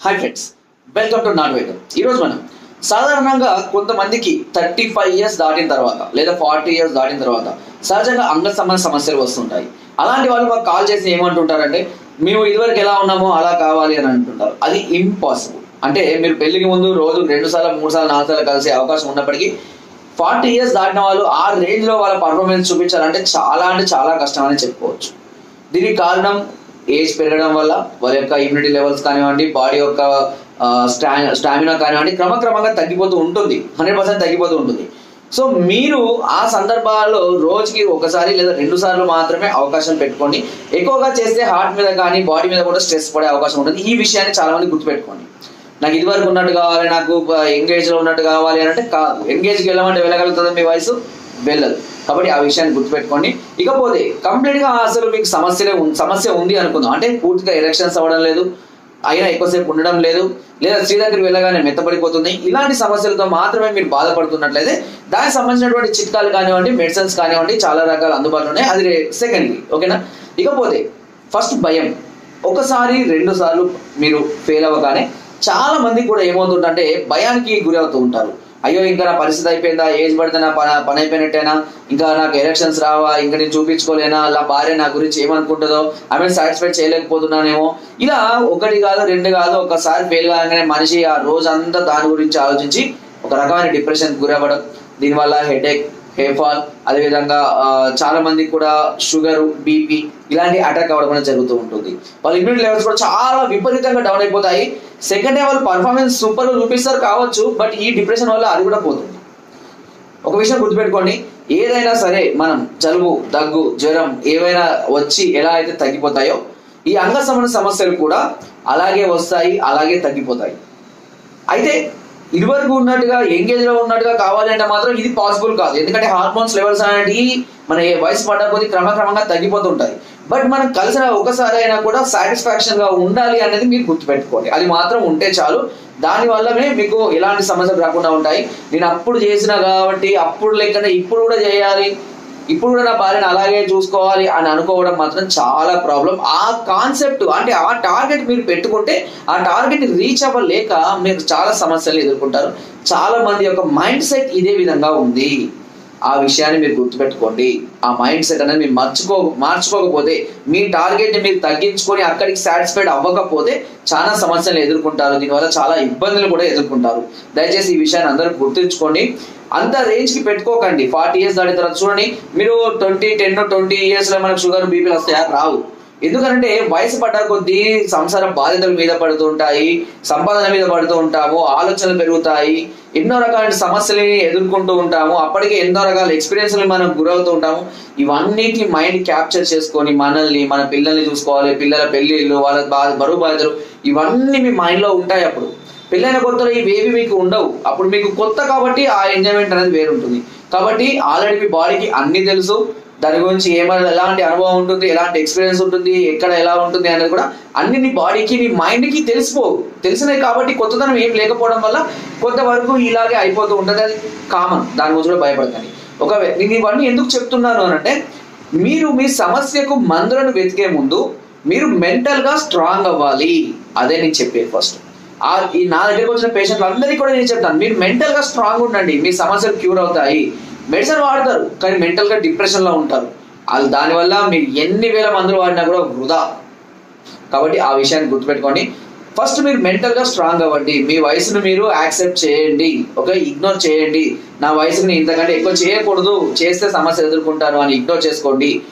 Hi friends welcome to not waiter ఈరోజు మనం సాధారణంగా కొంతమందికి థర్టీ ఫైవ్ ఇయర్స్ దాటిన తర్వాత లేదా ఫార్టీ ఇయర్స్ దాటిన తర్వాత సహజంగా అంగ సంబంధ సమస్యలు వస్తుంటాయి. అలాంటి వాళ్ళు మాకు కాల్ చేసి ఏమంటుంటారంటే మేము ఇదివరకు ఎలా ఉన్నామో అలా కావాలి అని అంటుంటారు. అది ఇంపాసిబుల్ అంటే మీరు పెళ్ళికి ముందు రోజు రెండు సార్లు మూడు సార్లు నాలుగు సార్లు కలిసే అవకాశం ఉన్నప్పటికీ ఫార్టీ ఇయర్స్ దాటిన వాళ్ళు ఆ రేంజ్లో వాళ్ళ పర్ఫార్మెన్స్ చూపించాలంటే చాలా అంటే చాలా కష్టం అని చెప్పుకోవచ్చు. దీనికి కారణం ఏజ్ పెరగడం వల్ల వాళ్ళ యొక్క ఇమ్యూనిటీ లెవెల్స్ కానివ్వండి బాడీ యొక్క స్టామినా కానివ్వండి క్రమక్రమంగా తగ్గిపోతూ ఉంటుంది. హండ్రెడ్ పర్సెంట్ తగ్గిపోతూ ఉంటుంది. సో మీరు ఆ సందర్భాల్లో రోజుకి ఒకసారి లేదా రెండు సార్లు మాత్రమే అవకాశం పెట్టుకోండి. ఎక్కువగా చేస్తే హార్ట్ మీద కానీ బాడీ మీద కూడా స్ట్రెస్ పడే అవకాశం ఉంటుంది. ఈ విషయాన్ని చాలా మంది గుర్తుపెట్టుకోండి. నాకు ఇదివరకు ఉన్నట్టు కావాలి నాకు ఎంగేజ్లో ఉన్నట్టు కావాలి అని అంటే కాదు. ఎంగేజ్కి వెళ్ళమంటే వెళ్ళగలుగుతుంది మీ వయసు? వెళ్ళదు. కాబట్టి ఆ విషయాన్ని గుర్తుపెట్టుకోండి. ఇకపోతే కంప్లీట్గా అసలు మీకు సమస్యలే ఉం- సమస్య ఉంది అనుకుందాం. అంటే పూర్తిగా ఎలక్షన్స్ అవ్వడం లేదు అయినా ఎక్కువసేపు ఉండడం లేదు లేదా స్త్రీ దగ్గరికి వెళ్ళగానే మెత్తపడిపోతుంది. ఇలాంటి సమస్యలతో మాత్రమే మీరు బాధపడుతున్నట్లయితే దానికి సంబంధించినటువంటి చిట్కాలు కానివ్వండి మెడిసిన్స్ కానివ్వండి చాలా రకాల అందుబాటులో ఉన్నాయి. అది సెకండ్ ఓకేనా? ఇకపోతే ఫస్ట్ భయం. ఒకసారి రెండు సార్లు మీరు ఫెయిల్ అవ్వగానే చాలా మంది కూడా ఏమవుతుందంటే భయానికి గురి అవుతూ ఉంటారు. అయ్యో ఇంకా నా పరిస్థితి అయిపోయిందా? ఏజ్ పడితే నా పని పని అయిపోయినట్టేనా? ఇంకా నాకు ఎలక్షన్స్ రావా? ఇంకా నేను చూపించుకోలేనా? అలా భార్య నా గురించి ఏమనుకుంటుందో? ఆమె సాటిస్ఫై చేయలేకపోతున్నానేమో. ఇలా ఒకటి కాదు రెండు కాదు ఒకసారి ఫెయిల్ కాగానే మనిషి ఆ రోజంతా దాని గురించి ఆలోచించి ఒక రకమైన డిప్రెషన్ గురవ్వడం. దీనివల్ల హెడేక్ హెయిర్ ఫాల్ అదేవిధంగా చాలా మంది కూడా షుగర్ బీపీ ఇలాంటి అటాక్ అవ్వడం అనేది జరుగుతూ ఉంటుంది. వాళ్ళ ఇమ్యూనిటీ లెవెల్స్ కూడా చాలా విపరీతంగా డౌన్ అయిపోతాయి. సెకండ్ డే వాళ్ళు పర్ఫార్మెన్స్ సూపర్ చూపిస్తారు కావచ్చు బట్ ఈ డిప్రెషన్ వల్ల అది కూడా పోతుంది. ఒక విషయం గుర్తుపెట్టుకోండి ఏదైనా సరే మనం జలుబు దగ్గు జ్వరం ఏవైనా వచ్చి ఎలా అయితే తగ్గిపోతాయో ఈ అంగ సంబంధ సమస్యలు కూడా అలాగే వస్తాయి అలాగే తగ్గిపోతాయి. అయితే ఇదివరకు ఉన్నట్టుగా ఎంగేజ్లో ఉన్నట్టుగా కావాలంటే మాత్రం ఇది పాసిబుల్ కాదు. ఎందుకంటే హార్మోన్స్ లెవెల్స్ అనేవి మన ఏ వయసు పడ్డ క్రమక్రమంగా తగ్గిపోతుంటాయి. బట్ మనం కలిసిన ఒకసారి అయినా కూడా సాటిస్ఫాక్షన్గా ఉండాలి అనేది మీరు గుర్తుపెట్టుకోండి. అది మాత్రం ఉంటే చాలు. దాని వల్లనే మీకు ఎలాంటి సమస్యలు రాకుండా ఉంటాయి. నేను అప్పుడు చేసిన కాబట్టి అప్పుడు లెక్కనే ఇప్పుడు కూడా చేయాలి. ఇప్పుడు కూడా నా భార్యను అలాగే చూసుకోవాలి అని అనుకోవడం మాత్రం చాలా ప్రాబ్లం ఆ కాన్సెప్ట్ అంటే ఆ టార్గెట్ మీరు పెట్టుకుంటే ఆ టార్గెట్ రీచ్ అవ్వలేక మీరు చాలా సమస్యలు ఎదుర్కొంటారు. చాలా మంది యొక్క మైండ్ సెట్ ఇదే విధంగా ఉంది. ఆ విషయాన్ని మీరు గుర్తుపెట్టుకోండి. ఆ మైండ్ సెట్ అనేది మీరు మర్చుకో మార్చుకోకపోతే మీ టార్గెట్ని మీరు తగ్గించుకొని అక్కడికి సాటిస్ఫైడ్ అవ్వకపోతే చాలా సమస్యలు ఎదుర్కొంటారు. దీనివల్ల చాలా ఇబ్బందులు కూడా ఎదుర్కొంటారు. దయచేసి ఈ విషయాన్ని అందరూ గుర్తుంచుకోండి. అంత రేంజ్కి పెట్టుకోకండి. ఫార్టీ ఇయర్స్ దాటిన తర్వాత చూడండి. మీరు ట్వంటీ టెన్ ట్వంటీ ఇయర్స్లో మనకు షుగర్ బీపీలు వస్తాయా? రావు. ఎందుకంటే వయసు పడ్డ కొద్దీ సంసార బాధ్యతల మీద పడుతూ ఉంటాయి సంపాదన మీద పడుతూ ఉంటాము ఆలోచనలు పెరుగుతాయి ఎన్నో రకాల సమస్యలని ఎదుర్కొంటూ ఉంటాము. అప్పటికే ఎన్నో రకాల ఎక్స్పీరియన్స్లు మనం గురవుతూ ఉంటాము. ఇవన్నిటి మైండ్ క్యాప్చర్ చేసుకొని మనల్ని మన పిల్లల్ని చూసుకోవాలి పిల్లల పెళ్ళిళ్ళు వాళ్ళ బాధ బరువు బాధ్యతలు ఇవన్నీ మీ మైండ్లో ఉంటాయి అప్పుడు. పెళ్ళైన కొత్తలో ఇవేవి మీకు ఉండవు. అప్పుడు మీకు కొత్త కాబట్టి ఆ ఎంజాయ్మెంట్ అనేది వేరుంటుంది. కాబట్టి ఆల్రెడీ మీ బాడీకి అన్ని తెలుసు. దాని గురించి ఏమైనా ఎలాంటి అనుభవం ఉంటుంది ఎలాంటి ఎక్స్పీరియన్స్ ఉంటుంది ఎక్కడ ఎలా ఉంటుంది అనేది కూడా అన్ని నీ బాడీకి నీ మైండ్కి తెలిసిపోవు. తెలిసినాయి కాబట్టి కొత్తదనం ఏం లేకపోవడం వల్ల కొంతవరకు ఇలాగే అయిపోతూ ఉంటుంది. అది కామన్ దాని గురించి కూడా భయపడతాను ఒక నేను ఇవన్నీ ఎందుకు చెప్తున్నాను అని అంటే మీరు మీ సమస్యకు మందులను వెతికే ముందు మీరు మెంటల్గా స్ట్రాంగ్ అవ్వాలి. అదే నేను చెప్పేది ఫస్ట్ ఈ నా దగ్గరకు వచ్చిన పేషెంట్లు అందరికీ కూడా నేను చెప్తాను మీరు మెంటల్గా స్ట్రాంగ్ ఉండండి మీ సమస్యలు క్యూర్ అవుతాయి. మెడిసిన్ వాడతారు కానీ మెంటల్గా డిప్రెషన్లో ఉంటారు. వాళ్ళు దానివల్ల మీరు ఎన్ని వేల మందులు వాడినా కూడా వృధా. కాబట్టి ఆ విషయాన్ని గుర్తుపెట్టుకోండి. ఫస్ట్ మీరు మెంటల్గా స్ట్రాంగ్ అవ్వండి. మీ వయసును మీరు యాక్సెప్ట్ చేయండి. ఓకే? ఇగ్నోర్ చేయండి. నా వయసుని ఇంతకంటే ఎక్కువ చేయకూడదు. చేస్తే సమస్య ఎదుర్కొంటాను అని ఇగ్నోర్ చేసుకోండి.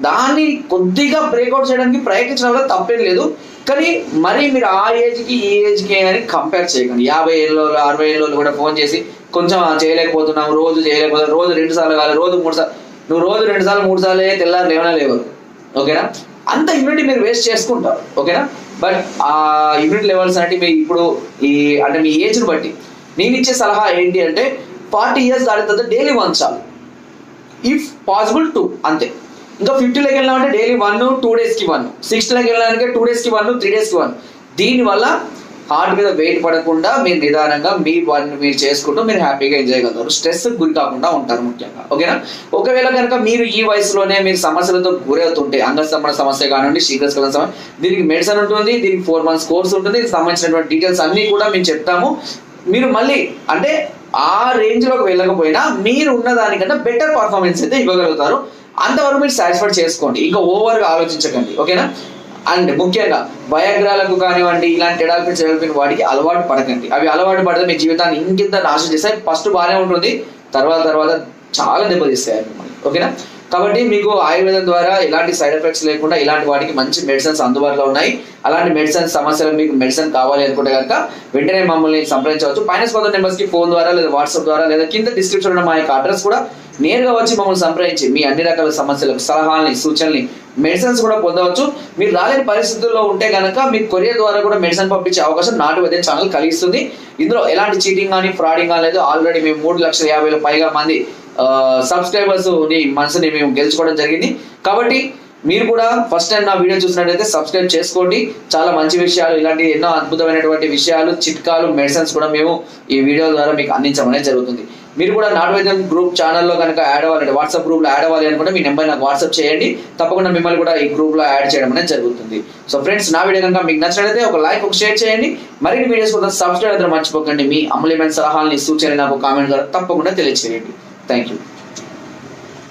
దాన్ని కొద్దిగా బ్రేక్అవుట్ చేయడానికి ప్రయత్నించడం వల్ల తప్పేం లేదు. కానీ మరి మీరు ఆ ఏజ్కి ఈ ఏజ్కి అని కంపేర్ చేయకండి. యాభై ఏళ్ళు అరవై ఏళ్ళు కూడా ఫోన్ చేసి కొంచెం చేయలేకపోతున్నాం రోజు చేయలేకపోతున్నాం రోజు రెండు సార్లు కాదు రోజు మూడు సార్లు నువ్వు రోజు రెండు సార్లు మూడు సార్లు తెల్లారు లేవనా లేవరు ఓకేనా? అంత ఇమ్యూనిటీ మీరు వేస్ట్ చేసుకుంటారు. ఓకేనా? బట్ ఆ ఇమ్యూనిటీ లెవెల్స్ అంటే మీ ఇప్పుడు ఈ అంటే మీ ఏజ్ని బట్టి నేను ఇచ్చే సలహా ఏంటి అంటే ఫార్టీ ఇయర్స్ దాటిన తర్వాత డైలీ వన్ చాలు. ఇఫ్ పాసిబుల్ టూ అంతే. ఇంకా ఫిఫ్టీలోకి వెళ్ళామంటే డైలీ వన్ టూ డేస్కి వన్ సిక్స్టీలోకి వెళ్ళాలంటే టూ డేస్కి వన్ త్రీ డేస్కి వన్ దీనివల్ల హార్ట్ మీద వెయిట్ పడకుండా మీరు నిదానంగా మీ వన్ మీరు చేసుకుంటూ మీరు హ్యాపీగా ఎంజాయ్ చేయగలుగుతారు. స్ట్రెస్ గురి కాకుండా ఉంటారు ముఖ్యంగా. ఓకేనా ఒకవేళ కనుక మీరు ఈ వయసులోనే మీరు సమస్యలతో గురవుతుంటే అంగస్తంభన సమస్య కానివ్వండి శీఘ్రస్కలన సమస్య దీనికి మెడిసిన్ ఉంటుంది దీనికి ఫోర్ మంత్స్ కోర్స్ ఉంటుంది దీనికి సంబంధించినటువంటి డీటెయిల్స్ అన్ని కూడా మేము చెప్తాము. మీరు మళ్ళీ అంటే ఆ రేంజ్లోకి వెళ్ళకపోయినా మీరు ఉన్న దానికన్నా బెటర్ పర్ఫార్మెన్స్ అయితే ఇవ్వగలుగుతారు. అంతవరకు మీరు సాటిస్ఫై చేసుకోండి. ఇంకా ఓవర్గా ఆలోచించకండి. ఓకేనా? అండ్ ముఖ్యంగా భయగ్రాలకు కానివ్వండి ఇలాంటి ఎడాల్పిన చెడల్పిన వాటికి అలవాటు పడకండి. అవి అలవాటు పడితే మీ జీవితాన్ని ఇంకింత నాశనం చేస్తాయి. ఫస్ట్ బాగానే ఉంటుంది. తర్వాత తర్వాత చాలా దెబ్బతీస్తాయి మిమ్మల్ని ఓకేనా? కాబట్టి మీకు ఆయుర్వేదం ద్వారా ఎలాంటి సైడ్ ఎఫెక్ట్స్ లేకుండా ఇలాంటి వాటికి మంచి మెడిసిన్స్ అందుబాటులో ఉన్నాయి. అలాంటి మెడిసిన్స్ సమస్యలు మీకు మెడిసిన్ కావాలి అనుకుంటే కనుక వెంటనే మమ్మల్ని సంప్రదించవచ్చు. పైన స్పందన నెంబర్స్కి ఫోన్ ద్వారా లేదా వాట్సాప్ ద్వారా లేదా కింద డిస్క్రిప్షన్ ఉన్న మా యొక్క అడ్రస్ కూడా నేరుగా వచ్చి మమ్మల్ని సంప్రదించి మీ అన్ని రకాల సమస్యలకు సలహాలని సూచనల్ని మెడిసిన్స్ కూడా పొందవచ్చు. మీరు రాలేని పరిస్థితుల్లో ఉంటే కనుక మీ కొరియర్ ద్వారా కూడా మెడిసిన్ పంపించే అవకాశం నాటు వైద్యం ఛానల్ కలిగిస్తుంది. ఇందులో ఎలాంటి చీటింగ్ కానీ ఫ్రాడింగ్ కానీ లేదు. ఆల్రెడీ మేము మూడు లక్షల యాభై పైగా మంది సబ్స్క్రైబర్స్ని మనసుని మేము గెలుచుకోవడం జరిగింది. కాబట్టి మీరు కూడా ఫస్ట్ టైం నా వీడియో చూసినట్లయితే సబ్స్క్రైబ్ చేసుకోండి. చాలా మంచి విషయాలు ఇలాంటి ఎన్నో అద్భుతమైనటువంటి విషయాలు చిట్కాలు మెడిసిన్స్ కూడా మేము ఈ వీడియో ద్వారా మీకు అందించడం జరుగుతుంది. మీరు కూడా నాటు వైద్యం గ్రూప్ ఛానల్లో కనుక యాడ్ అవ్వాలంటే వాట్సాప్ గ్రూప్లో యాడ్ అవ్వాలి అనుకుంటే మీ నెంబర్ నాకు వాట్సాప్ చేయండి. తప్పకుండా మిమ్మల్ని కూడా ఈ గ్రూప్లో యాడ్ చేయడం అనేది జరుగుతుంది. సో ఫ్రెండ్స్ నా వీడియో కనుక మీకు నచ్చినట్లయితే ఒక లైక్ ఒక షేర్ చేయండి. మరిన్ని వీడియోస్ కూడా సబ్స్క్రైబ్ అయితే మర్చిపోకండి. మీ అమూల్యమైన సలహాలని సూచనలు నాకు కామెంట్ ద్వారా తప్పకుండా తెలియచేయండి Thank you.